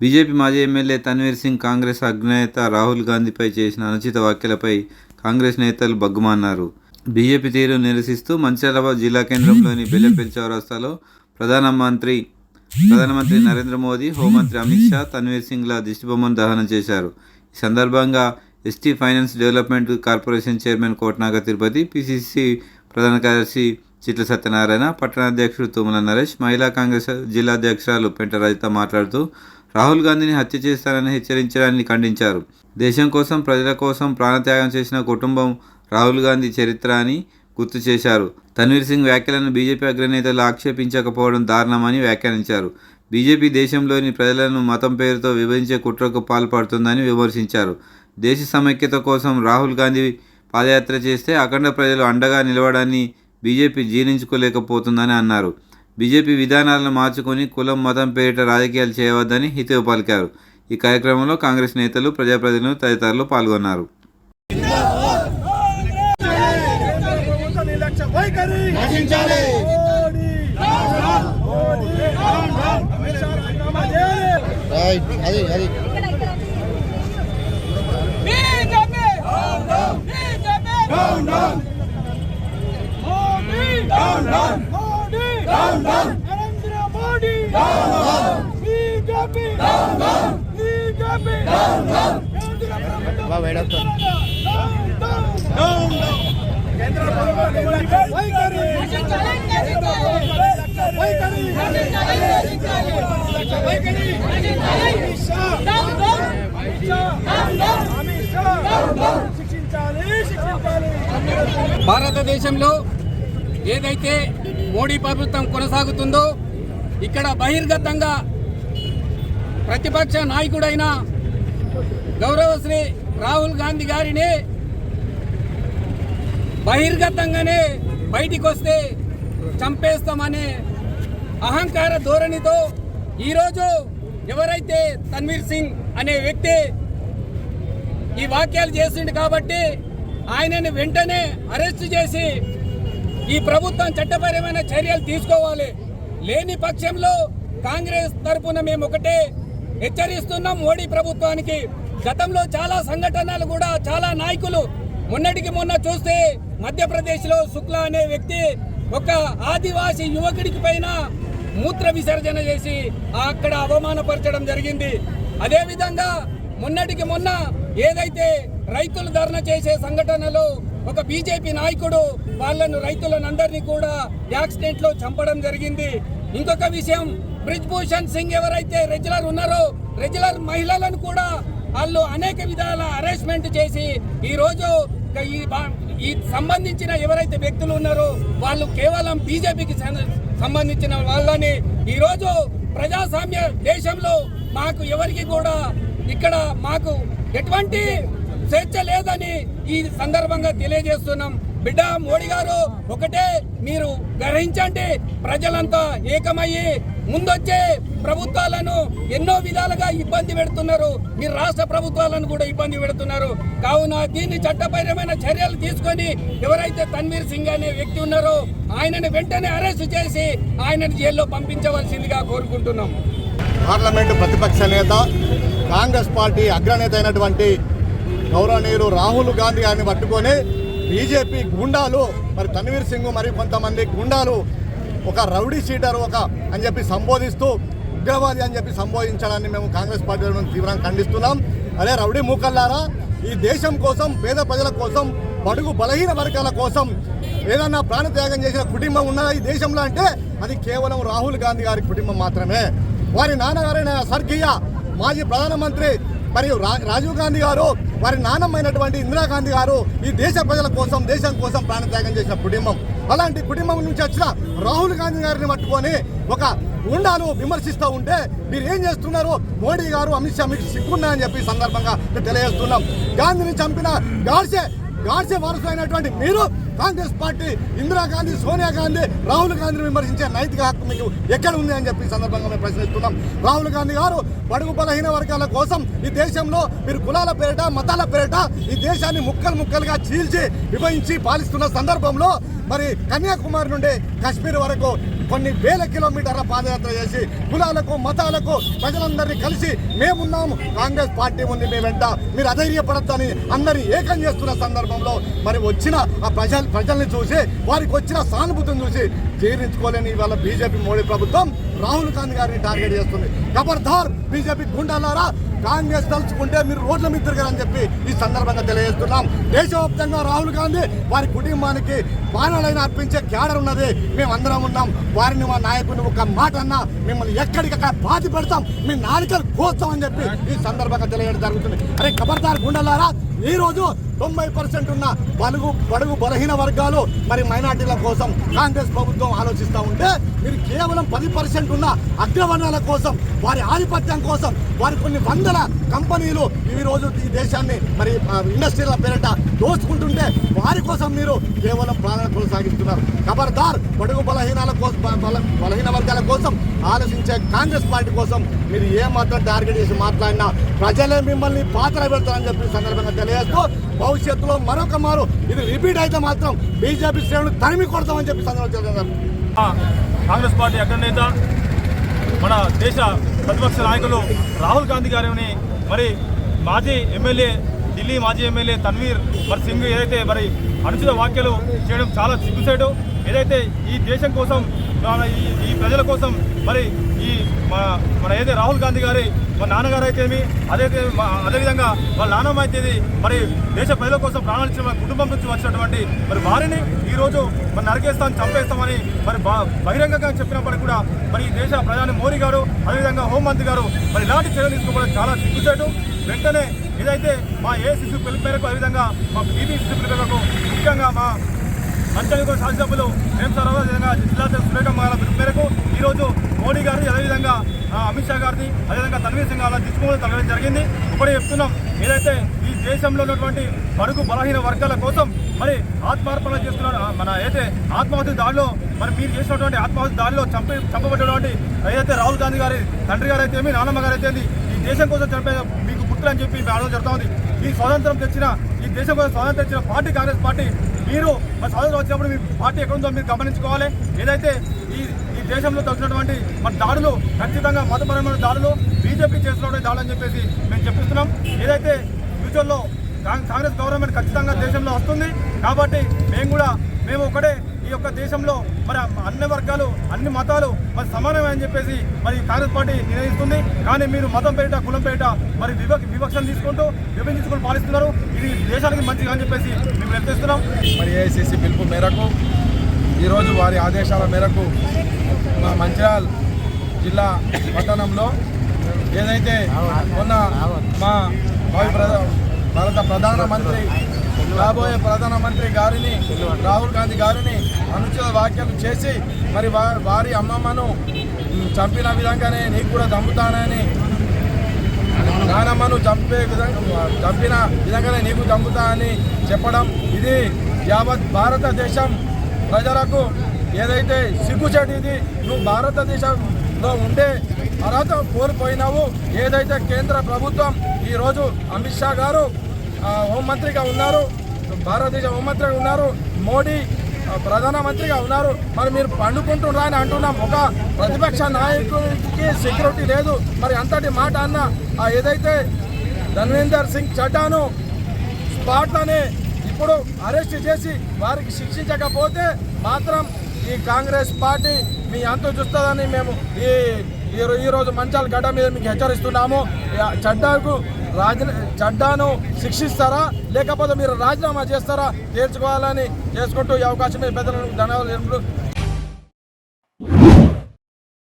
BJP మాజీ MLA Tanveer Singh Congress అగ్రనేత రాహుల్ గాంధీపై చేసిన అనుచిత వ్యాఖ్యలపై కాంగ్రెస్ నేతలు బగ్గుమన్నారు. బీజేపీ తీరు నిరసిస్తూ మంచిర్యాల జిల్లా కేంద్రంలోని బెల్లెపల్లి చౌరస్తాలో ప్రధానమంత్రి ప్రధానమంత్రి నరేంద్ర మోదీ హోంమంత్రి అమిత్ షా తన్వీర్ సింగ్ల దిష్టిబొమ్మను దహనం చేశారు. ఈ సందర్భంగా ST finance development corporation chairman Kotanaga Tirupati PCC ప్రధాన కార్యదర్శి చిట్ల సత్యనారాయణ పట్టణాధ్యక్షుడు తుమ్మల నరేష్ మహిళా కాంగ్రెస్ జిల్లా అధ్యక్షురాలు పెంట రజిత మాట్లాడుతూ రాహుల్ గాంధీని హత్య చేస్తారని హెచ్చరించడాన్ని ఖండించారు. దేశం కోసం ప్రజల కోసం ప్రాణత్యాగం చేసిన కుటుంబం రాహుల్ గాంధీ చరిత్ర అని గుర్తు చేశారు. తన్వీర్ సింగ్ వ్యాఖ్యలను బీజేపీ అగ్రనేతలు ఆక్షేపించకపోవడం దారుణమని వ్యాఖ్యానించారు. బీజేపీ దేశంలోని ప్రజలను మతం పేరుతో విభజించే కుట్రకు పాల్పడుతుందని విమర్శించారు. దేశ సమైక్యత కోసం రాహుల్ గాంధీ పాదయాత్ర చేస్తే అఖండ ప్రజలు అండగా నిలవడాన్ని బీజేపీ జీర్ణించుకోలేకపోతుందని అన్నారు. బీజేపీ విధానాలను మార్చుకొని కులం మతం పేరిట రాజకీయాలు చేయవద్దని హితవు పలికారు ఈ కార్యక్రమంలో కాంగ్రెస్ నేతలు ప్రజాప్రతినిధులు తదితరులు పాల్గొన్నారు. అది అది వైఖరి నశించాలి. మోడీ మోడీ అమిత్ షా రాజీనామా చేయాలి రైట్ అది అది BJP BJP Modi Modi Narendra Modi. BJP BJP కేంద్ర ప్రభుత్వ వైఖరి. వైఖరి. వైఖరి. అమిత్ షా. అమిత్ షా అమిత్ షా శిక్షించాలి శిక్షించాలి. భారతదేశంలో ఏదైతే మోడీ ప్రభుత్వం కొనసాగుతుందో ఇక్కడ బహిర్గతంగా ప్రతిపక్ష నాయకుడైన గౌరవశ్రీ రాహుల్ గాంధీ గారిని బహిర్గతంగానే బయటికి వస్తే చంపేస్తామనే అహంకార ధోరణితో ఈరోజు ఎవరైతే తన్వీర్ సింగ్ అనే వ్యక్తి ఈ వాక్యాలు చేసిండు కాబట్టి ఆయనని వెంటనే అరెస్ట్ చేసి ఈ ప్రభుత్వం చట్టపరమైన చర్యలు తీసుకోవాలి. లేని పక్షంలో కాంగ్రెస్ తరపున మేము ఒకటే హెచ్చరిస్తున్నాం మోడీ ప్రభుత్వానికి. గతంలో చాలా సంఘటనలు కూడా చాలా నాయకులు మొన్నటికి మొన్న చూస్తే మధ్యప్రదేశ్లో శుక్లా అనే వ్యక్తి ఒక ఆదివాసీ యువకుడికి పైన మూత్ర విసర్జన చేసి అక్కడ అవమానపరచడం జరిగింది. అదేవిధంగా మొన్నటికి మొన్న ఏదైతే రైతులు ధర్నా చేసే సంఘటనలో ఒక బీజేపీ నాయకుడు వాళ్ళను రైతులను అందరినీ కూడా యాక్సిడెంట్లో చంపడం జరిగింది. ఇంకొక విషయం బ్రిజ్ భూషణ్ సింగ్ ఎవరైతే రెగ్యులర్ ఉన్నారో రెగ్యులర్ మహిళలను కూడా వాళ్ళు అనేక విధాల అరేంజ్మెంట్ చేసి ఈ రోజు ఈ బా- ఈ సంబంధించిన ఎవరైతే వ్యక్తులు ఉన్నారో వాళ్ళు కేవలం బీజేపీకి సంబంధించిన వాళ్ళని ఈరోజు ప్రజాస్వామ్య దేశంలో మాకు ఎవరికి కూడా ఇక్కడ మాకు ఎటువంటి స్వేచ్ఛ లేదని ఈ సందర్భంగా తెలియజేస్తున్నాం. బిడ్డ మోడీ గారు ఒకటే మీరు గ్రహించండి. ప్రజలంతా ఏకమయ్యి ముందొచ్చే ప్రభుత్వాలను ఎన్నో విధాలుగా ఇబ్బంది పెడుతున్నారు. మీరు రాష్ట్ర ప్రభుత్వాలను కూడా ఇబ్బంది పెడుతున్నారు. కావున దీన్ని చట్టపరమైన చర్యలు తీసుకొని ఎవరైతే తన్వీర్ సింగ్ అనే వ్యక్తి ఉన్నారో ఆయనను వెంటనే అరెస్ట్ చేసి ఆయనను జైల్లో పంపించవలసిందిగా కోరుకుంటున్నాం. పార్లమెంటు ప్రతిపక్ష నేత కాంగ్రెస్ పార్టీ అగ్రనేత అయినటువంటి గౌరవనీయులు రాహుల్ గాంధీ గారిని పట్టుకొని బీజేపీ గుండాలు మరి తన్వీర్ సింగ్ మరి కొంతమంది గుండాలు ఒక రౌడీ షీటర్ ఒక అని చెప్పి సంబోధిస్తూ ఉగ్రవాది అని చెప్పి సంబోధించడాన్ని మేము కాంగ్రెస్ పార్టీ తీవ్రంగా ఖండిస్తున్నాం. అదే రౌడీ మూకల్లారా ఈ దేశం కోసం పేద ప్రజల కోసం బడుగు బలహీన వర్గాల కోసం ఏదన్నా ప్రాణత్యాగం చేసిన కుటుంబం ఉన్నదా ఈ దేశంలో అంటే అది కేవలం రాహుల్ గాంధీ గారి కుటుంబం మాత్రమే. వారి నాన్నగారైన స్వర్గీయ మాజీ ప్రధానమంత్రి మరియు రా- రాజీవ్ గాంధీ గారు వారి నాన్నమైనటువంటి ఇందిరాగాంధీ గారు ఈ దేశ ప్రజల కోసం దేశం కోసం ప్రాణత్యాగం చేసిన కుటుంబం. అలాంటి కుటుంబం నుంచి వచ్చిన రాహుల్ గాంధీ గారిని పట్టుకొని ఒక ఉండాలు విమర్శిస్తూ ఉంటే మీరు ఏం చేస్తున్నారు? మోడీ గారు అమిత్ షా మీకు సిగ్గున్నా అని చెప్పి సందర్భంగా తెలియజేస్తున్నాం. గాంధీని చంపిన గాడ్సే గాడ్సే వారసులైనటువంటి మీరు కాంగ్రెస్ పార్టీ ఇందిరాగాంధీ సోనియా గాంధీ రాహుల్ గాంధీని విమర్శించే నైతిక హక్కు మీకు ఎక్కడ ఉంది అని చెప్పి సందర్భంగా మేము ప్రశ్నిస్తున్నాం. రాహుల్ గాంధీ గారు బడుగు బలహీన వర్గాల కోసం ఈ దేశంలో మీరు కులాల పేరిట మతాల పేరిట ఈ దేశాన్ని ముక్కలు ముక్కలుగా చీల్చి విభజించి పాలిస్తున్న సందర్భంలో మరి కన్యాకుమారి నుండి కాశ్మీర్ వరకు కొన్ని వేల కిలోమీటర్ల పాదయాత్ర చేసి కులాలకు మతాలకు ప్రజలందరినీ కలిసి మేమున్నాము కాంగ్రెస్ పార్టీ ఉంది మీ వెంట మీరు అధైర్యపడద్దని అందరినీ ఏకం చేస్తున్న సందర్భంలో మరి వచ్చిన ఆ ప్రజల ప్రజల్ని చూసి వారికి వచ్చిన సానుభూతిని చూసి జీర్ణించుకోలేని ఇవాళ బీజేపీ మోడీ ప్రభుత్వం రాహుల్ గాంధీ గారిని టార్గెట్ చేస్తుంది. ఖబర్దార్ బీజేపీ గుండాలారా కాంగ్రెస్ తలుచుకుంటే మీరు రోడ్ల మీద తిరగాలని చెప్పి ఈ సందర్భంగా తెలియజేస్తున్నాం. దేశవ్యాప్తంగా రాహుల్ గాంధీ వారి కుటుంబానికి బాణాలైన అర్పించే క్యాడర్ ఉన్నది. మేము అందరం ఉన్నాం. వారిని మా నాయకుని ఒక మాట అన్నా మిమ్మల్ని ఎక్కడికక్కడ బాధి పెడతాం. మీ నాలుకలు కోస్తాం అని చెప్పి ఈ సందర్భంగా తెలియడం జరుగుతుంది. అరే ఖబర్దార్ గుండలారా ఈ రోజు తొంభై పర్సెంట్ ఉన్న బలుగు బడుగు బలహీన వర్గాలు మరి మైనార్టీల కోసం కాంగ్రెస్ ప్రభుత్వం ఆలోచిస్తూ ఉంటే మీరు కేవలం పది పర్సెంట్ ఉన్న అగ్రవర్ణాల కోసం వారి ఆధిపత్యం కోసం వారి కొన్ని వందల కంపెనీలు ఈ రోజు ఈ దేశాన్ని మరి ఇండస్ట్రీల పేరిట దోచుకుంటుంటే వారి కోసం మీరు కేవలం ప్రాణాలు కొనసాగిస్తున్నారు. ఖబర్దార్ బడుగు బలహీనాల కోసం బలహీన వర్గాల కోసం ఆలోచించే కాంగ్రెస్ పార్టీ కోసం మీరు ఏమాత్రం టార్గెట్ చేసి మాట్లాడినా ప్రజలే మిమ్మల్ని పాత్ర పెడతారని చెప్పి సందర్భంగా తెలియజేస్తూ భవిష్యత్తులో మరొక మారు ఇది రిపీట్ అయితే మాత్రం బీజేపీ శ్రేణులు తరిమి కొడతామని చెప్పి సందర్భంగా తెలియజేస్తారు కాంగ్రెస్ పార్టీ అగ్రనేత మన దేశ ప్రతిపక్ష నాయకులు రాహుల్ గాంధీ గారిని మరి మాజీ ఎమ్మెల్యే ఢిల్లీ మాజీ ఎమ్మెల్యే తన్వీర్ మరి సింగ్ ఏదైతే మరి అనుచిత వ్యాఖ్యలు చేయడం చాలా సిగ్గుసేటు ఏదైతే ఈ దేశం కోసం ఈ ఈ ప్రజల కోసం మరి ఈ మన మన ఏదైతే రాహుల్ గాంధీ గారి మన నాన్నగారు అయితేమి అదైతే అదేవిధంగా వాళ్ళ నాన్నమ్మ అయితే మరి దేశ ప్రజల కోసం ప్రాణాలు ఇచ్చిన కుటుంబం నుంచి వచ్చినటువంటి మరి వారిని ఈరోజు మరి నరికేస్తాం చంపేస్తామని మరి బా- బహిరంగంగా చెప్పినప్పటికీ కూడా మరి ఈ దేశ ప్రధాని మోడీ గారు అదేవిధంగా హోంమంత్రి గారు మరి ఇలాంటి చర్యలు తీసుకోవడం చాలా సిగ్గుచేటు. వెంటనే ఏదైతే మా ఏ శిశువు పిలుపు మేరకు అదేవిధంగా మా బీబీ శిశు పిలుపు మేరకు ముఖ్యంగా మా పంచాయతీ శాసనసభ్యులు మేము సరఫరా విధంగా జిల్లా సురేఖ గారి పిలుపు మేరకు ఈరోజు మోడీ గారిని అదేవిధంగా అమిత్ షా గారిని అదేవిధంగా తన్వీర్ సింగ్ అలా తీసుకోవడం తగ్గడం జరిగింది. ఇప్పుడే చెప్తున్నాం ఏదైతే ఈ దేశంలో ఉన్నటువంటి పరుగు బలహీన వర్గాల కోసం మరి ఆత్మార్పణ చేస్తున్న మన అయితే ఆత్మహత్య దాడిలో మరి మీరు చేసినటువంటి ఆత్మహత్య దాడిలో చంపి చంపబడినటువంటి ఏదైతే రాహుల్ గాంధీ గారి తండ్రి గారు అయితే ఏమి నాన్నమ్మ గారు అయితే ఈ దేశం కోసం చంపే మీకు గుర్తులు అని చెప్పి ఆలోచన జరుగుతూ ఉంది. ఈ స్వాతంత్రం తెచ్చిన ఈ దేశం కోసం స్వాతంత్రం తెచ్చిన పార్టీ కాంగ్రెస్ పార్టీ మీరు మా స్వాతంత్రం వచ్చినప్పుడు మీ పార్టీ ఎక్కడ ఉందో మీరు గమనించుకోవాలి. ఏదైతే ఈ ఈ దేశంలో తగ్గినటువంటి మన దాడులు ఖచ్చితంగా మతపరమైన దాడులు బీజేపీ చేస్తున్నటువంటి దాడులు అని చెప్పేసి మేము చెప్పిస్తున్నాం ఏదైతే ఫ్యూచర్లో కాంగ్రెస్ గవర్నమెంట్ ఖచ్చితంగా దేశంలో వస్తుంది కాబట్టి మేము కూడా మేము ఒకటే ఈ యొక్క దేశంలో మరి అన్ని వర్గాలు అన్ని మతాలు మరి సమానమే అని చెప్పేసి మరి కాంగ్రెస్ పార్టీ నిర్ణయిస్తుంది. కానీ మీరు మతం పేరిట కులం పేరిట మరి వివక్ష వివక్షను తీసుకుంటూ విభజించుకుని పాలిస్తున్నారు. ఇది దేశానికి మంచిగా అని చెప్పేసి మేము నిర్ణయిస్తున్నాం. మరి ఏఐసిసి పిలుపు మేరకు ఈరోజు వారి ఆదేశాల మేరకు మా మంచిర్యాల్ జిల్లా పట్టణంలో ఏదైతే మొన్న మా భావి ప్రధాన భారత ప్రధానమంత్రి రాబోయే ప్రధానమంత్రి గారిని రాహుల్ గాంధీ గారిని అనుచిత వ్యాఖ్యలు చేసి మరి వారి అమ్మమ్మను చంపిన విధంగానే నీకు కూడా చంపుతానని నానమ్మను చంపే విధంగా చంపిన విధంగానే నీకు చంపుతా అని చెప్పడం ఇది యావత్ భారతదేశం ప్రజలకు ఏదైతే సిగ్గుచేటు ఇది నువ్వు భారతదేశంలో ఉండే అర్హత కోల్పోయినావు. ఏదైతే కేంద్ర ప్రభుత్వం ఈరోజు అమిత్ షా గారు హోంమంత్రిగా ఉన్నారు భారతదేశ హోంమంత్రిగా ఉన్నారు మోడీ ప్రధానమంత్రిగా ఉన్నారు. మరి మీరు పండుకుంటున్నారా అని అంటున్నాం. ఒక ప్రతిపక్ష నాయకుడికి సెక్యూరిటీ లేదు. మరి అంతటి మాట అన్న ఏదైతే ధన్వీందర్ సింగ్ చడ్డాను స్పాట్లోనే ఇప్పుడు అరెస్ట్ చేసి వారికి శిక్షించకపోతే మాత్రం ఈ కాంగ్రెస్ పార్టీ మీ అంత చూస్తుందని మేము ఈ ఈ మంచాల గడ్డ మీద మీకు హెచ్చరిస్తున్నాము. చడ్డాకు రాజ చడ్డాను శిక్షిస్తారా? లేకపోతే మీరు రాజీనామా చేస్తారా? తేల్చుకోవాలని చేసుకుంటూ ఈ అవకాశం పెద్దలకు ధన్యవాదాలు